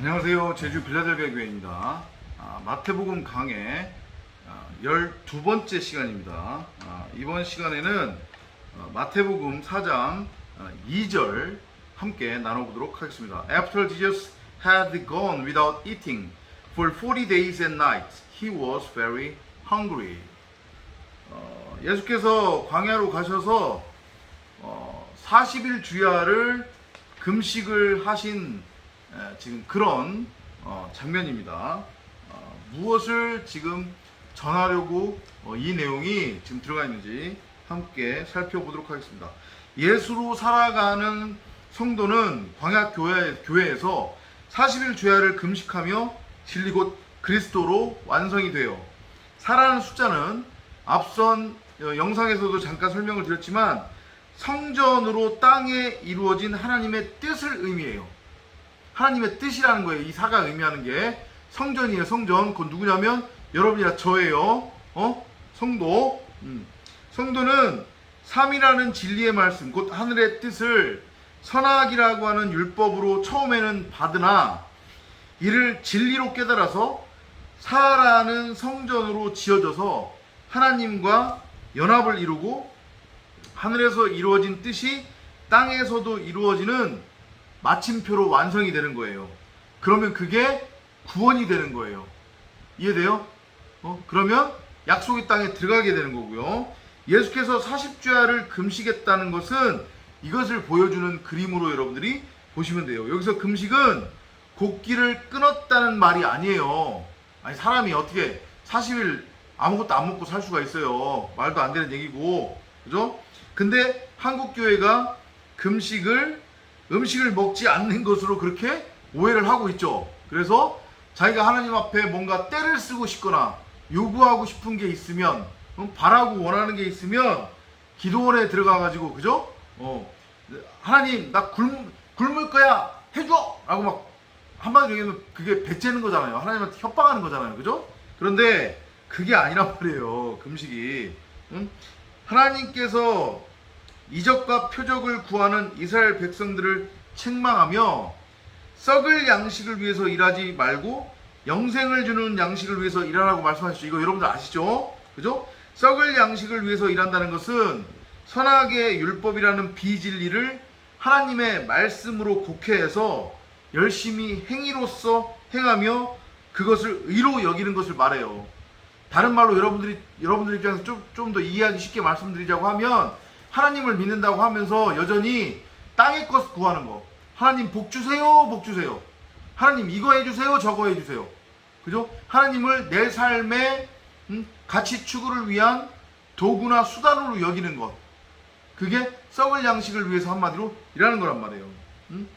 안녕하세요. 제주 빌라델비아 교회입니다. 아, 마태복음 강의 아, 12번째 시간입니다. 아, 이번 시간에는 어, 마태복음 4장 아, 2절 함께 나눠보도록 하겠습니다. After Jesus had gone without eating for 40 days and nights, he was very hungry. 어, 예수께서 광야로 가셔서 어, 40일 주야를 금식을 하신 에, 지금 그런 어, 장면입니다. 어, 무엇을 지금 전하려고 어, 이 내용이 지금 들어가 있는지 함께 살펴보도록 하겠습니다. 예수로 살아가는 성도는 광야 교회, 교회에서 40일 주야를 금식하며 진리 곧 그리스도로 완성이 돼요. 사라는 숫자는 앞선 어, 영상에서도 잠깐 설명을 드렸지만 성전으로 땅에 이루어진 하나님의 뜻을 의미해요. 하나님의 뜻이라는 거예요. 이 사가 의미하는 게 성전이에요. 성전. 그건 누구냐면 여러분이야 저예요. 어? 성도. 음. 성도는 삼이라는 진리의 말씀, 곧 하늘의 뜻을 선악이라고 하는 율법으로 처음에는 받으나 이를 진리로 깨달아서 사라는 성전으로 지어져서 하나님과 연합을 이루고 하늘에서 이루어진 뜻이 땅에서도 이루어지는 마침표로 완성이 되는 거예요. 그러면 그게 구원이 되는 거예요. 이해돼요? 어? 그러면 약속의 땅에 들어가게 되는 거고요. 예수께서 40주야를 금식했다는 것은 이것을 보여주는 그림으로 여러분들이 보시면 돼요. 여기서 금식은 곡기를 끊었다는 말이 아니에요. 아니 사람이 어떻게 40일 아무것도 안 먹고 살 수가 있어요. 말도 안 되는 얘기고. 그죠? 근데 한국 교회가 금식을 음식을 먹지 않는 것으로 그렇게 오해를 하고 있죠. 그래서 자기가 하나님 앞에 뭔가 때를 쓰고 싶거나 요구하고 싶은 게 있으면 어, 바라고 원하는 게 있으면 기도원에 들어가 가지고 그죠? 어 하나님 나 굶, 굶을 거야 해줘 라고 막 한마디로 얘기하면 그게 배째는 거잖아요. 하나님한테 협박하는 거잖아요. 그죠? 그런데 그게 아니란 말이에요. 금식이. 응? 하나님께서 이적과 표적을 구하는 이스라엘 백성들을 책망하며 썩을 양식을 위해서 일하지 말고 영생을 주는 양식을 위해서 일하라고 말씀하시죠. 이거 여러분들 아시죠? 그죠? 썩을 양식을 위해서 일한다는 것은 선악의 율법이라는 비진리를 하나님의 말씀으로 곡해해서 열심히 행위로서 행하며 그것을 의로 여기는 것을 말해요. 다른 말로 여러분들이 여러분들 입장에서 좀 좀 더 이해하기 쉽게 말씀드리자고 하면 하나님을 믿는다고 하면서 여전히 땅의 것 구하는 거. 하나님 복 주세요, 복 주세요. 하나님 이거 해주세요, 저거 해주세요. 그죠? 하나님을 내 삶의 음, 가치 추구를 위한 도구나 수단으로 여기는 것. 그게 썩을 양식을 위해서 한마디로 일하는 거란 말이에요. 음?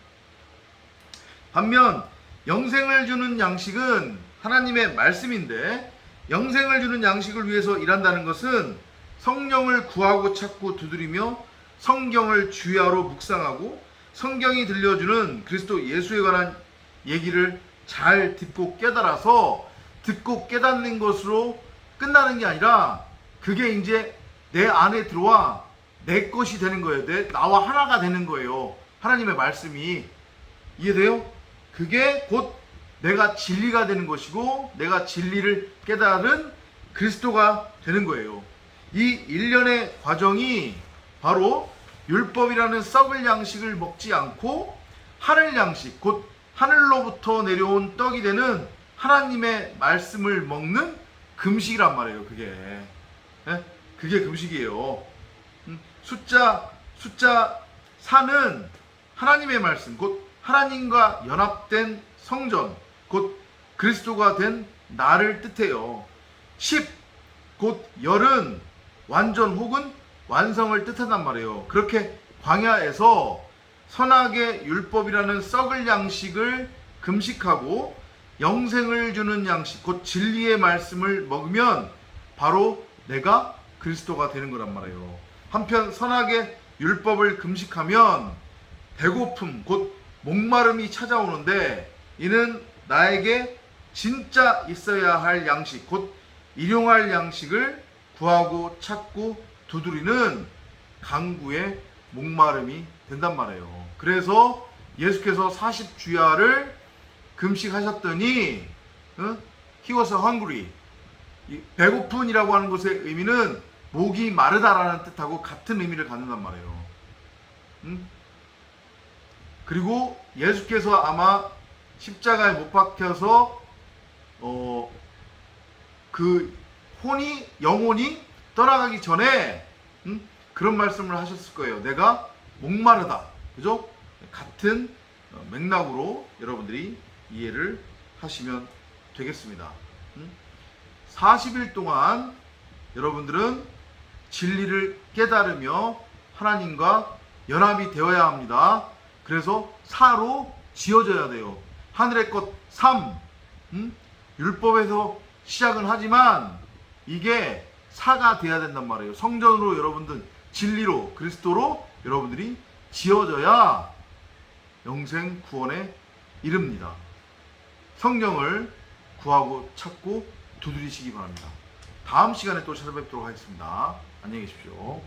반면 영생을 주는 양식은 하나님의 말씀인데 영생을 주는 양식을 위해서 일한다는 것은 성령을 구하고 찾고 두드리며 성경을 주야로 묵상하고 성경이 들려주는 그리스도 예수에 관한 얘기를 잘 듣고 깨달아서 듣고 깨닫는 것으로 끝나는 게 아니라 그게 이제 내 안에 들어와 내 것이 되는 거예요. 내 나와 하나가 되는 거예요. 하나님의 말씀이 이해돼요? 그게 곧 내가 진리가 되는 것이고 내가 진리를 깨달은 그리스도가 되는 거예요. 이 일련의 과정이 바로 율법이라는 썩을 양식을 먹지 않고 하늘 양식, 곧 하늘로부터 내려온 떡이 되는 하나님의 말씀을 먹는 금식이란 말이에요. 그게 예? 그게 금식이에요. 음, 숫자 숫자 4는 하나님의 말씀, 곧 하나님과 연합된 성전, 곧 그리스도가 된 나를 뜻해요. 10, 곧 열은 완전 혹은 완성을 뜻한단 말이에요. 그렇게 광야에서 선악의 율법이라는 썩을 양식을 금식하고 영생을 주는 양식, 곧 진리의 말씀을 먹으면 바로 내가 그리스도가 되는 거란 말이에요. 한편 선악의 율법을 금식하면 배고픔, 곧 목마름이 찾아오는데 이는 나에게 진짜 있어야 할 양식, 곧 일용할 양식을 구하고 찾고 두드리는 강구의 목마름이 된단 말이에요. 그래서 예수께서 40주야를 금식하셨더니 어? hungry. 이 배고픈이라고 하는 것의 의미는 목이 마르다라는 뜻하고 같은 의미를 갖는단 말이에요. 음? 그리고 예수께서 아마 십자가에 못 박혀서 어, 그 혼이 영혼이 떠나가기 전에 음? 그런 말씀을 하셨을 거예요. 내가 목마르다. 그죠? 같은 어, 맥락으로 여러분들이 이해를 하시면 되겠습니다. 음? 40일 동안 여러분들은 진리를 깨달으며 하나님과 연합이 되어야 합니다. 그래서 사로 지어져야 돼요. 하늘의 것 3. 음? 율법에서 시작은 하지만 이게 사가 돼야 된단 말이에요. 성전으로 여러분들 진리로 그리스도로 여러분들이 지어져야 영생 구원에 이릅니다. 성경을 구하고 찾고 두드리시기 바랍니다. 다음 시간에 또 찾아뵙도록 하겠습니다. 안녕히 계십시오.